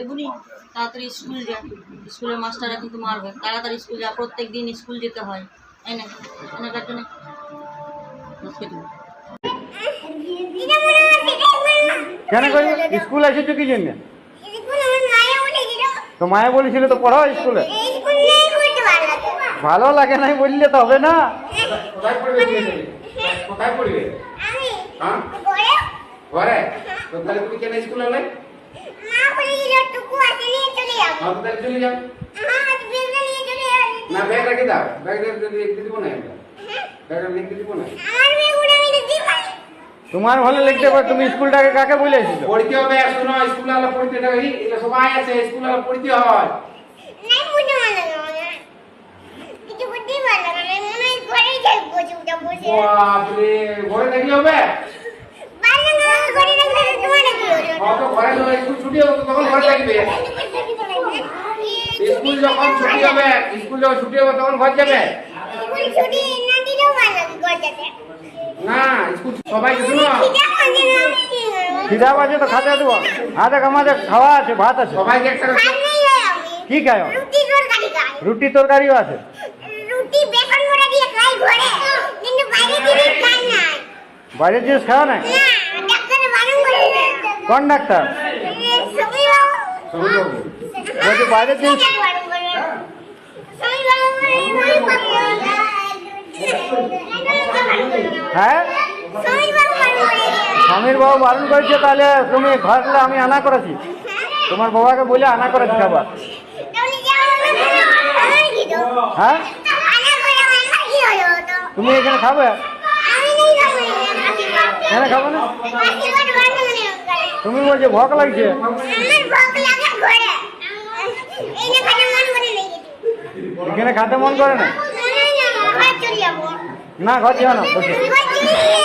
এগুলি তাড়াতাড়ি স্কুল যা স্কুলের মাস্টাররা কিন্তু মারবে। তাড়াতাড়ি স্কুল যা প্রত্যেক দিন স্কুল যেতে হয়। এই না এনে কাটতে না আজকে তুমি কেন করি স্কুল এসেছ কি জন্য? তো মায়ে বলেছিল তো পড়াও স্কুলে। ভালো লাগে নাই বললে তো হবে না। কোথায় পড়বে কোথায় পড়বে? হ্যাঁ? ঘরে। তো তাহলে তুমি কেন স্কুলে এলে হ্যাঁ তো তাহলে চলে যাও না ব্যাগ রেখে দাও ব্যাগ রেখে লিখতে দিব না আমরা ব্যাগ লিখতে দিব না তোমার ভালো লিখতে পারো তুমি স্কুলটাকে কাকে বলে এসেছ পড়তে হবে শোনো স্কুলে আলো পড়তে দেবে এটা সবাই আছে স্কুলে আলো পড়তে হয় বাপরে ঘরে থাকলে হবে অত ঘরে যখন স্কুল ছুটি স্কুল যখন ছুটি হবে স্কুল যখন ছুটি হবে তখন ঘর যাবে? না স্কুল সবাইকে শুনো। তো খাতে দেবো। হাতে আমাদের খাওয়া আছে ভাত আছে। সবাইকে একটা কি খায়? রুটি তরকারি খাই। রুটি তরকারিও আছে। রুটি বেসন করে দিয়ে খাই ঘরে কিন্তু বাইরে দিয়ে খাই না। বাইরের জিনিস খাওয়া নাই? না ডাক্তার বারণ করে কোন ডাক্তার? পাবো হ্যাঁ? স্বামীর বাবু বারণ করেছে তাহলে তুমি ঘরলে আমি আনা করেছি। তোমার বাবাকে বলে আনা করেছি খাবার হ্যাঁ? তুমি এখানে খাবে? এখানে খাব না? তুমি বলছো ভোক লাগছে আমার ভোগ লাগা ঘরে এই না খানা মন করে নেই এখানে খাতে মন করে না? না না যাব। না ঘর যেও না বসে। ঘর